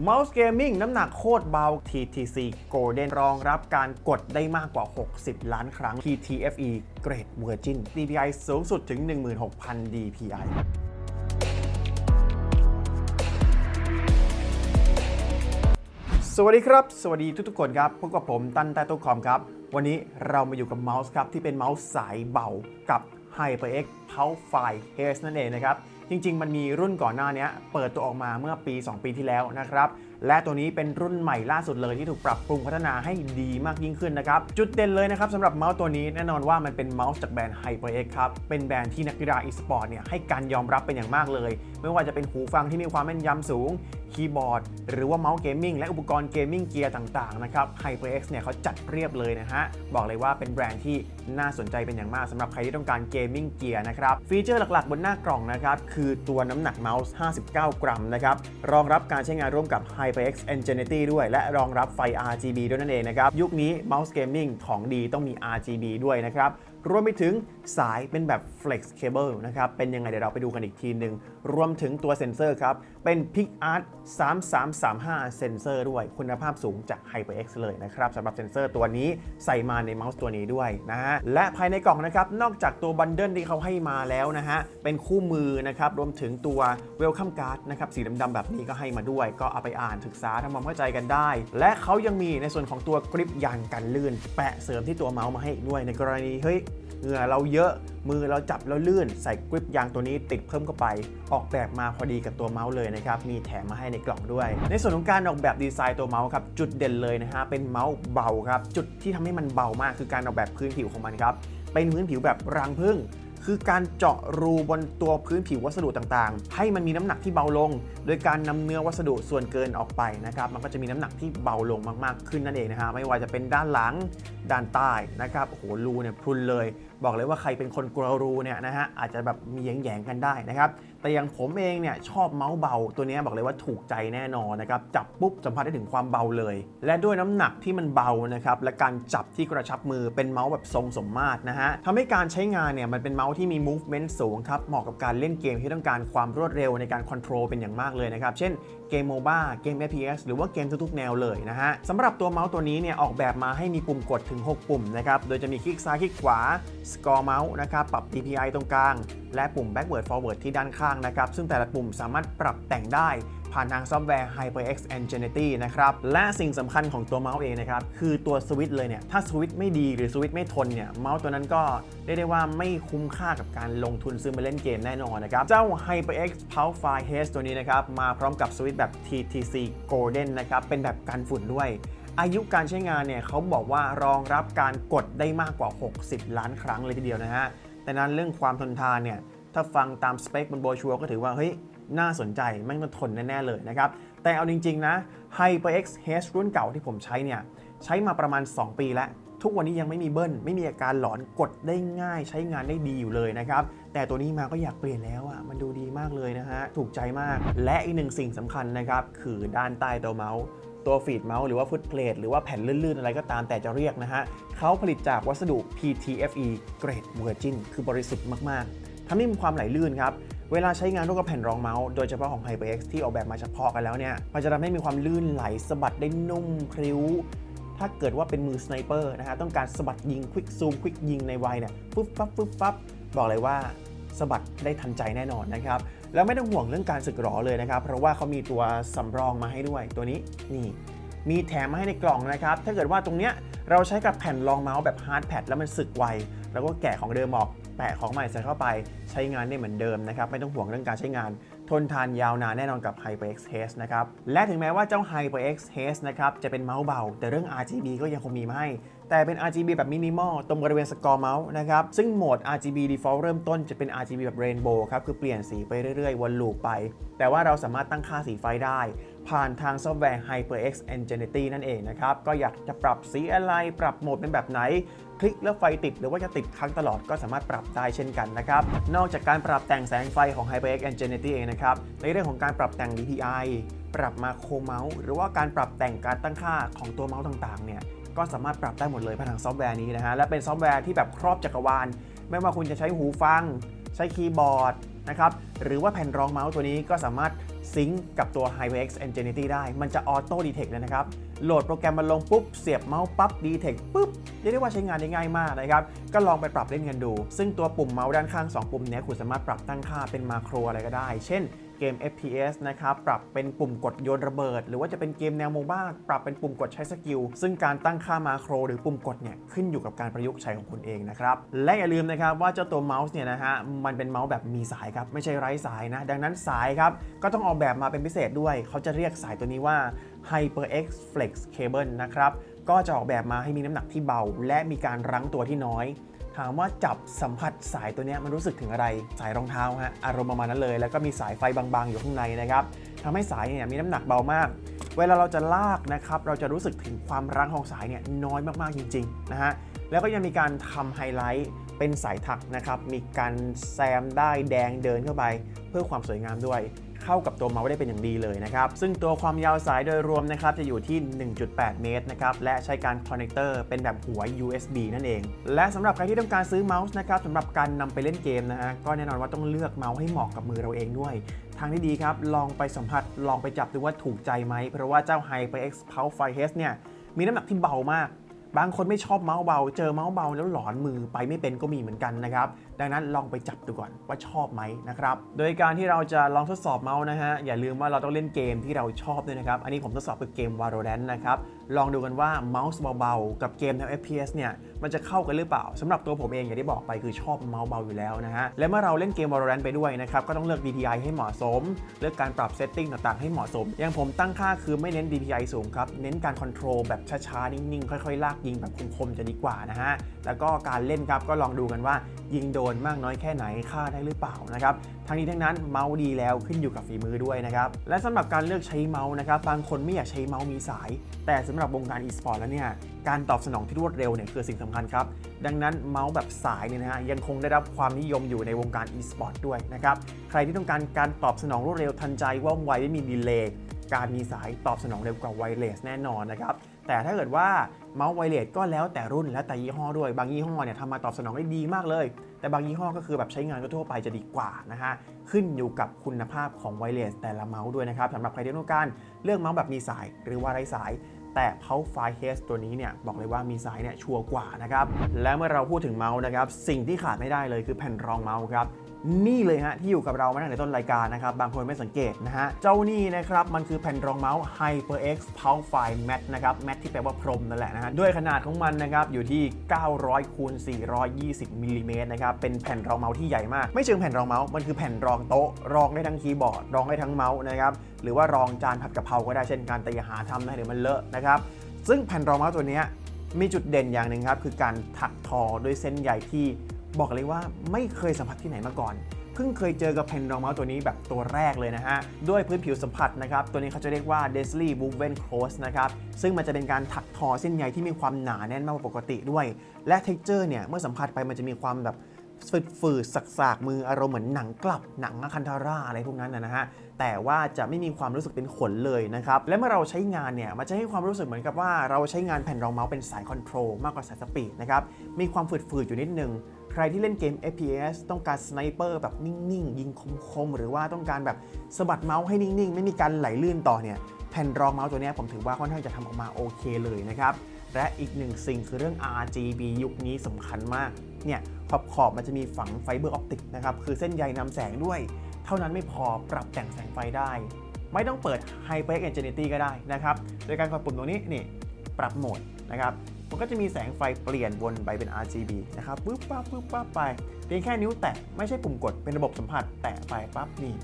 เมาส์เกมมิ่งน้ำหนักโคตรเบา TTC Golden รองรับการกดได้มากกว่า 60 ล้านครั้ง TTFE Grade Virgin DPI สูงสุดถึง 16,000 DPI สวัสดีครับ สวัสดีทุกๆคนครับ พบกับผมตั้นใต้โต๊ะคอมครับ วันนี้เรามาอยู่กับเมาส์ครับ ที่เป็นเมาส์สายเบากับ HyperX Pulse 5 H นั่นเองนะครับ จริง ๆ มันมีรุ่นก่อนหน้านี้เปิดตัวออกมาเมื่อปี 2 ปีที่แล้วนะครับ และตัวนี้เป็นรุ่นใหม่ล่าสุดเลยที่ถูกปรับปรุงพัฒนาให้ดีมากยิ่งขึ้นนะครับ จุดเด่นเลยนะครับสำหรับเมาส์ตัวนี้แน่นอนว่ามันเป็นเมาส์จากแบรนด์ HyperX ครับ เป็นแบรนด์ที่นักกีฬาอีสปอร์ตเนี่ยให้การยอมรับเป็นอย่างมากเลย ไม่ว่าจะเป็นหูฟังที่มีความแม่นยำสูง คีย์บอร์ด หรือว่าเมาส์เกมมิ่งและอุปกรณ์เกมมิ่งเกียร์ต่างๆนะครับ HyperX เนี่ยเขาจัดเรียบเลยนะฮะ บอกเลยว่าเป็นแบรนด์ที่น่าสนใจเป็นอย่างมากสำหรับใครที่ต้องการเกมมิ่งเกียร์นะครับ ฟีเจอร์หลักๆ บนหน้ากล่องนะครับ คือตัวน้ำหนักเมาส์ 59 กรัมนะครับ รองรับการใช้งานร่วมกับ HyperX Ingenuity ด้วย และรองรับไฟ RGB ด้วยนั่นเองนะครับยุคนี้เมาส์เกมมิ่งของดีต้องมี RGB ด้วยนะครับ รวมไปถึงสายเป็นแบบ Flex Cable นะครับ เป็นยังไงเดี๋ยวเราไปดูกันอีกทีหนึ่ง รวมถึงตัวเซ็นเซอร์ครับ เป็น PicArt 3335 เซ็นเซอร์ด้วย คุณภาพสูงจาก HyperX เลยนะครับสำหรับเซ็นเซอร์ตัวนี้ใส่มาในเมาส์ตัวนี้ด้วยนะฮะ และภายในกล่องนะครับ นอกจากตัวบันเดิลที่เขาให้มาแล้วนะฮะ เป็นคู่มือนะครับ รวมถึงตัว Welcome Card นะครับ สีดำๆแบบนี้ก็ให้มาด้วย ก็เอาไปอ่านศึกษาทำความเข้าใจกันได้ และเขายังมีในส่วนของตัวกริปยางกันลื่น แปะเสริมที่ตัวเมาส์มาให้อีกด้วยในกรณีเฮ้ยเหงื่อเราเยอะมือเราจับแล้วลื่น ใส่กริปยางตัวนี้ติดเพิ่มเข้าไป ออกแบบมาพอดีกับตัวเมาส์เลยนะครับ มีแถมมาให้ในกล่องด้วย ในส่วนของการออกแบบดีไซน์ตัวเมาส์ครับ จุดเด่นเลยนะฮะ เป็นเมาส์เบาครับ จุดที่ทำให้มันเบามากคือการออกแบบพื้นผิวของมันครับ เป็นพื้นผิวแบบรังผึ้ง คือการเจาะรูบนตัวพื้นผิววัสดุต่างๆ ให้มันมีน้ำหนักที่เบาลง โดยการนำเนื้อวัสดุส่วนเกินออกไปนะครับ มันก็จะมีน้ำหนักที่เบาลงมากๆขึ้นนั่นเองนะฮะไม่ว่าจะเป็นด้านหลังด้านใต้นะครับโอ้โหรูเนี่ยพรุนเลย บอกเลยว่าใครเป็นคนกลัวรูเนี่ยนะฮะอาจจะแบบมีแยงๆกันได้นะครับ แต่อย่างผมเองเนี่ยชอบเมาส์เบา ตัวนี้บอกเลยว่าถูกใจแน่นอนนะครับ จับปุ๊บสัมผัสได้ถึงความเบาเลย และด้วยน้ำหนักที่มันเบานะครับ และการจับที่กระชับมือเป็นเมาส์แบบทรงสมมาตรนะฮะทำให้การใช้งานเนี่ยมันเป็นเมาส์ที่มี movement สูงครับ เหมาะกับการเล่นเกมที่ต้องการความรวดเร็วในการ control เป็นอย่างมากเลยนะครับ เช่นเกมโมบ้าเกม FPS หรือว่าเกมทุกๆแนวเลยนะฮะสำหรับตัวเมาส์ตัวนี้เนี่ยออกแบบมาให้มีปุ่มกดถึง 6 ปุ่มนะครับ โดยจะมีคลิกซ้ายคลิกขวา score เมาส์นะครับปรับ DPI ตรงกลาง และปุ่ม backward forward ที่ด้านข้างนะครับ ซึ่งแต่ละปุ่มสามารถปรับแต่งได้ผ่านทางซอฟต์แวร์ HyperX Ingenuity นะครับ และสิ่งสำคัญของตัวเมาส์เองนะครับ คือตัวสวิตช์เลยเนี่ย ถ้าสวิตช์ไม่ดีหรือสวิตช์ไม่ทนเนี่ย เมาส์ตัวนั้นก็เรียกได้ว่าไม่คุ้มค่ากับการลงทุนซื้อมาเล่นเกมแน่นอนนะครับ เจ้า HyperX Pulse 5 H ตัวนี้นะครับ มาพร้อมกับสวิตช์แบบ TTC Golden นะครับ เป็นแบบกันฝุ่นด้วย อายุการใช้งานเนี่ยเขาบอกว่ารองรับการกดได้มากกว่า 60 ล้านครั้งเลยทีเดียวนะฮะแต่นั้นเรื่องความทนทานเนี่ยถ้าฟังตามสเปคบนโบชัวก็ถือว่าเฮ้ยน่าสนใจแม่งต้องทนแน่ ๆ เลยนะครับ แต่เอาจริง ๆ นะ HyperX H รุ่นเก่าที่ผมใช้เนี่ย ใช้มาประมาณ 2 ปีแล้ว ทุกวันนี้ยังไม่มีเบิ้ล ไม่มีอาการหลอนกดได้ง่าย ใช้งานได้ดีอยู่เลยนะครับ แต่ตัวนี้มาก็อยากเปลี่ยนแล้วอะมันดูดีมากเลยนะฮะ ถูกใจมากและอีกหนึ่งสิ่งสำคัญนะครับ คือด้านใต้ตัวเมาส์ ตัวฟีดเมาส์หรือว่าฟุตเพลทหรือว่าแผ่นลื่นๆ อะไรก็ตามแต่จะเรียกนะฮะเขาผลิตจากวัสดุ PTFE Grade Virgin คือบริสุทธิ์มากๆทำให้มีความไหลลื่นครับเวลาใช้งานร่วมกับแผ่นรองเมาส์โดยเฉพาะของ HyperX ที่ออกแบบมาเฉพาะกันแล้วเนี่ย มันจะทำให้มีความลื่นไหลสะบัดได้นุ่มพริ้ว ถ้าเกิดว่าเป็นมือสไนเปอร์นะฮะ ต้องการสะบัดยิงควิกซูมควิกยิงในไวเนี่ยปุ๊บปั๊บปุ๊บปั๊บบอกเลยว่าสะบัดได้ทันใจแน่นอนนะครับ แล้วไม่ต้องห่วงเรื่องการสึกหรอเลยนะครับ เพราะว่าเขามีตัวสำรองมาให้ด้วยตัวนี้นี่มีแถมมาให้ในกล่องนะครับ ถ้าเกิดว่าตรงเนี้ยเราใช้กับแผ่นรองเมาส์แบบฮาร์ดแพดแล้วมันสึกไวแล้วก็แกะของเดิมออกแปะของใหม่ใส่เข้าไปใช้งานได้เหมือนเดิมนะครับ ไม่ต้องห่วงเรื่องการใช้งาน ทนทานยาวนานแน่นอนกับ HyperX Haze นะครับ และถึงแม้ว่าเจ้า HyperX Haze นะครับ จะเป็นเมาส์เบา แต่เรื่อง RGB ก็ยังคงมีมาให้ แต่เป็น RGB แบบมินิมอลตรงบริเวณสกอร์เมาส์นะครับซึ่งโหมด RGB default เริ่มต้นจะเป็น RGB แบบ Rainbow ครับคือเปลี่ยนสีไปเรื่อยๆ วนลูปไป แต่ว่าเราสามารถตั้งค่าสีไฟได้ผ่านทางซอฟต์แวร์ HyperX Ingenuity นั่นเองนะครับ ก็อยากจะปรับสีอะไร ปรับโหมดเป็นแบบไหน คลิกแล้วไฟติด หรือว่าจะติดค้างตลอดก็สามารถปรับได้เช่นกันนะครับ นอกจากการปรับแต่งแสงไฟของ HyperX Ingenuity เองนะครับ ในเรื่องของการปรับแต่ง DPI ปรับมาโครเมาส์หรือว่าการปรับแต่งการตั้งค่าของตัวเมาส์ต่างๆเนี่ย ก็สามารถปรับได้หมดเลยผ่านทางซอฟต์แวร์นี้นะฮะและเป็นซอฟต์แวร์ที่แบบครอบจักรวาล ไม่ว่าคุณจะใช้หูฟัง ใช้คีย์บอร์ดนะครับหรือว่าแผ่นรองเมาส์ตัวนี้ก็สามารถซิงก์กับตัว HyperX Ingenuity ได้ มันจะออโต้ดีเทคเลยนะครับ โหลดโปรแกรมมาลงปุ๊บ เสียบเมาส์ปั๊บดีเทคปุ๊บ เรียกได้ว่าใช้งานได้ง่ายมากนะครับ ก็ลองไปปรับเล่นกันดู ซึ่งตัวปุ่มเมาส์ด้านข้าง 2 ปุ่มนี้คุณสามารถปรับตั้งค่าเป็นมาโครอะไรก็ได้ เช่น เกม FPS นะครับปรับเป็นปุ่มกดโยนระเบิด หรือว่าจะเป็นเกมแนวโมบ้าปรับเป็นปุ่มกดใช้สกิล ซึ่งการตั้งค่ามาโครหรือปุ่มกดเนี่ยขึ้นอยู่กับการประยุกต์ใช้ของคุณเองนะครับและอย่าลืมนะครับว่าเจ้าตัวเมาส์เนี่ยนะฮะมันเป็นเมาส์แบบมีสายครับไม่ใช่ไร้สายนะดังนั้นสายครับก็ต้องออกแบบมาเป็นพิเศษด้วย เขาจะเรียกสายตัวนี้ว่า HyperX Flex Cable นะครับก็จะออกแบบมาให้มีน้ำหนักที่เบา และมีการรั้งตัวที่น้อย ถามว่าจับสัมผัสสายตัวนี้มันรู้สึกถึงอะไร สายรองเท้าฮะอารมณ์ประมาณนั้นเลย แล้วก็มีสายไฟบางๆ อยู่ข้างในนะครับทำให้สายเนี่ยมีน้ำหนักเบามาก เวลาเราจะลากนะครับเราจะรู้สึกถึงความรั้งของสายเนี่ยน้อยมากๆจริงๆนะฮะ แล้วก็ยังมีการทำไฮไลท์เป็นสายถักนะครับ มีการแซมได้แดงเดินเข้าไป เพื่อความสวยงามด้วย เข้ากับตัวเมาส์ได้เป็นอย่างดีเลยนะครับ ซึ่งตัวความยาวสายโดยรวมนะครับจะอยู่ที่ 1.8 เมตรนะครับและใช้การคอนเนคเตอร์เป็นแบบหัว USB นั่นเอง และสำหรับใครที่ต้องการซื้อเมาส์นะครับสำหรับการนำไปเล่นเกมนะฮะก็แน่นอนว่าต้องเลือกเมาส์ให้เหมาะกับมือเราเองด้วยทางที่ดีครับ ลองไปสัมผัส ลองไปจับดูว่าถูกใจไหม เพราะว่าเจ้า HyperX Pulse 5 H เนี่ย มีน้ำหนักที่เบามาก บางคนไม่ชอบเมาส์เบา เจอเมาส์เบาแล้วหลอนมือไปไม่เป็นก็มีเหมือนกันนะครับดังนั้นลองไปจับดูก่อนว่าชอบไหมนะครับ โดยการที่เราจะลองทดสอบเมาส์นะฮะ อย่าลืมว่าเราต้องเล่นเกมที่เราชอบด้วยนะครับ อันนี้ผมทดสอบคือเกม Valorant นะครับ ลองดูกันว่าเมาส์เบาๆ กับเกมแนว FPS เนี่ย มันจะเข้ากันหรือเปล่าสำหรับตัวผมเองอย่างที่บอกไปคือชอบเมาส์เบาอยู่แล้วนะฮะ และเมื่อเราเล่นเกม Valorant ไปด้วยนะครับ ก็ต้องเลือก DPI ให้เหมาะสม เลือกการปรับเซตติ้งต่างๆ ให้เหมาะสม อย่างผมตั้งค่าคือไม่เน้น DPI สูงครับ เน้นการคอนโทรลแบบช้าๆ นิ่งๆ ค่อยๆ ลากยิงแบบคมๆ จะดีกว่านะฮะ แล้วก็การเล่นครับก็ลองดูกันว่ายิงโดนมากน้อยแค่ไหนค่าได้หรือเปล่านะครับทั้งนี้ทั้งนั้นเมาส์ดีแล้วขึ้นอยู่กับฝีมือด้วยนะครับและสำหรับการเลือกใช้เมาส์นะครับบางคนไม่อยากใช้เมาส์มีสาย แต่สำหรับวงการ e-sport แล้วเนี่ยการตอบสนองที่รวดเร็วเนี่ยคือสิ่งสำคัญครับดังนั้นเมาส์แบบสายเนี่ยนะฮะยังคงได้รับความนิยมอยู่ในวงการ e-sport ด้วยนะครับใครที่ต้องการการตอบสนองรวดเร็วทันใจว่องไวไม่มีดีเลย์การมีสายตอบสนองเร็วกว่าไวเลสแน่นอนนะครับแต่ถ้าเกิดว่าเมาส์ไวเลสก็แล้วแต่รุ่นและแต่ยี่ห้อด้วย บางยี่ห้อเนี่ยทำมาตอบสนองได้ดีมากเลย แต่บางยี่ห้อก็คือแบบใช้งานทั่วไปจะดีกว่านะฮะขึ้นอยู่กับคุณภาพของไวเลสแต่ละเมาส์ด้วยนะครับสำหรับใครที่ต้องการเลือกเมาส์แบบมีสายหรือว่าไร้สาย แต่ Pulse 5 Case ตัวนี้เนี่ยบอกเลยว่ามีสายเนี่ยชัวร์กว่านะครับและเมื่อเราพูดถึงเมาส์นะครับสิ่งที่ขาดไม่ได้เลยคือแผ่นรองเมาส์ครับ นี่เลยฮะที่อยู่กับเรามาตั้งแต่ต้นรายการนะครับ บางคนไม่สังเกตนะฮะ เจ้านี่นะครับ มันคือแผ่นรองเมาส์ HyperX Pulse 5 Matte นะครับ Matte ที่แปลว่าพรมนั่นแหละนะฮะ ด้วยขนาดของมันนะครับ อยู่ที่ 900คูณ420มิลลิเมตรนะครับ เป็นแผ่นรองเมาส์ที่ใหญ่มาก ไม่เชิงแผ่นรองเมาส์ มันคือแผ่นรองโต๊ะ รองได้ทั้งคีย์บอร์ด รองได้ทั้งเมาส์นะครับ หรือว่ารองจานผัดกะเพราก็ได้เช่นกัน แต่อย่าหาทำนะเดี๋ยวมันเลอะนะครับ ซึ่งแผ่นรองเมาส์ตัวนี้มีจุดเด่นอย่างหนึ่งครับคือการถักทอด้วยเส้นใยที่ บอกเลยว่าไม่เคยสัมผัสที่ไหนมาก่อนเพิ่งเคยเจอกับแผ่นรองเมาส์ตัวนี้แบบตัวแรกเลยนะฮะ ด้วยพื้นผิวสัมผัสนะครับ ตัวนี้เขาจะเรียกว่า d e s l y Woven Close นะครับ ซึ่งมันจะเป็นการถักทอเส้นใยที่มีความหนาแน่นมากกว่าปกติด้วย และ texture เนี่ย เมื่อสัมผัสไปมันจะมีความแบบ ฝืดฝืดๆสักๆมืออารมณ์เหมือนหนังกลับหนังอคันธาราอะไรพวกนั้นนะฮะแต่ว่าจะไม่มีความรู้สึกเป็นขนเลยนะครับและเมื่อเราใช้งานเนี่ยมันจะให้ความรู้สึกเหมือนกับว่าเราใช้งานแผ่นรองเมาส์เป็นสายคอนโทรลมากกว่าสายสปีดนะครับมีความฝืดๆอยู่นิดนึงใครที่เล่นเกม FPS ต้องการสไนเปอร์แบบนิ่งๆ ยิงคมๆ หรือว่าต้องการแบบสะบัดเมาส์ให้นิ่งๆ ไม่มีการไหลลื่นต่อเนี่ยแผ่นรองเมาส์ตัวนี้ผมถือว่าค่อนข้างจะทำออกมาโอเคเลยนะครับและอีกหนึ่งสิ่งคือเรื่อง RGB ยุคนี้สำคัญมากเนี่ย ขอบขอบมันจะมีฝังไฟเบอร์ออปติกนะครับ คือเส้นใยนำแสงด้วย เท่านั้นไม่พอปรับแต่งแสงไฟได้ ไม่ต้องเปิด HyperX Ingenuity ก็ได้นะครับ โดยการกดปุ่มตรงนี้นี่ปรับโหมดนะครับมันก็จะมีแสงไฟเปลี่ยนวนไปเป็น RGB นะครับปึ๊บปั๊บปึ๊บปั๊บไป เพียงแค่นิ้วแตะไม่ใช่ปุ่มกดเป็นระบบสัมผัสแตะไปปั๊บนี่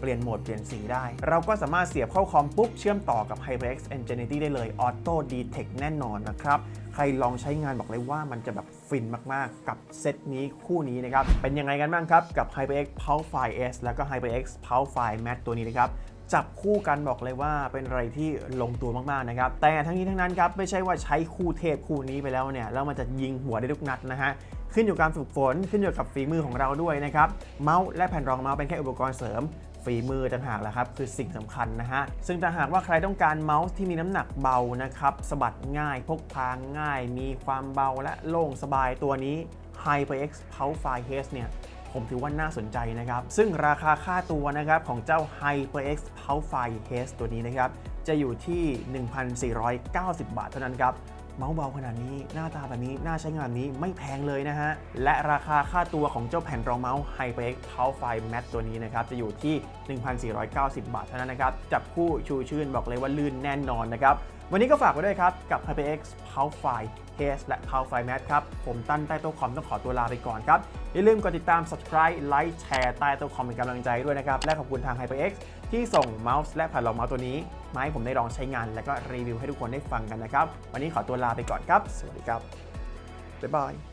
เปลี่ยนโหมดเปลี่ยนสีได้ เราก็สามารถเสียบเข้าคอมปุ๊บ เชื่อมต่อกับ HyperX Ingenuity ได้เลย Auto Detect แน่นอนนะครับ ใครลองใช้งานบอกเลยว่ามันจะแบบฟินมาก ๆ กับเซตนี้คู่นี้นะครับ เป็นยังไงกันบ้างครับ กับ HyperX Pulse 5 S แล้วก็ HyperX Pulse 5 Matte ตัวนี้นะครับจับคู่กันบอกเลยว่าเป็นอะไรที่ลงตัวมาก ๆ นะครับ แต่ทั้งนี้ทั้งนั้นครับไม่ใช่ว่าใช้คู่เทพคู่นี้ไปแล้วเนี่ยแล้วมันจะยิงหัวได้ทุกนัดนะฮะขึ้นอยู่กับการฝึกฝนขึ้นอยู่กับฝีมือของเราด้วยนะครับเมาส์และแผ่นรองเมาส์เป็นแค่อุปกรณ์เสริม ฝีมือต่างหากแหละครับคือสิ่งสำคัญนะฮะ ซึ่งถ้าหากว่าใครต้องการเมาส์ที่มีน้ำหนักเบานะครับสะบัดง่าย พกพาง่าย มีความเบาและโล่งสบายตัวนี้ HyperX Pulse 5 Case เนี่ยผมถือว่าน่าสนใจนะครับ ซึ่งราคาค่าตัวนะครับของเจ้า HyperX Powerfly Case ตัวนี้นะครับจะอยู่ที่ 1,490 บาทเท่านั้นครับ เมาส์เบาขนาดนี้ หน้าตาแบบนี้ น่าใช้งานนี้ไม่แพงเลยนะฮะ และราคาค่าตัวของเจ้าแผ่นรองเมาส์ HyperX Powerfly Matte ตัวนี้นะครับ จะอยู่ที่ 1,490 บาทเท่านั้นนะครับ จับคู่ชูชื่นบอกเลยว่าลื่นแน่นอนนะครับ วันนี้ก็ฝากไว้ด้วยครับ กับ HyperX Powerfly Case และ Powerfly Matte ครับ ผมตั้นใต้โต๊ะคอมต้องขอตัวลาไปก่อนครับอย่าลืมกดติดตาม subscribe ไลค์แชร์ใต้โต๊ะคอมเป็นกำลังใจด้วยนะครับและขอบคุณทาง HyperX ที่ส่งเมาส์และแผ่นรองเมาส์ตัวนี้มาให้ผมได้ลองใช้งาน และก็รีวิวให้ทุกคนได้ฟังกันนะครับ วันนี้ขอตัวลาไปก่อนครับ สวัสดีครับบ๊ายบาย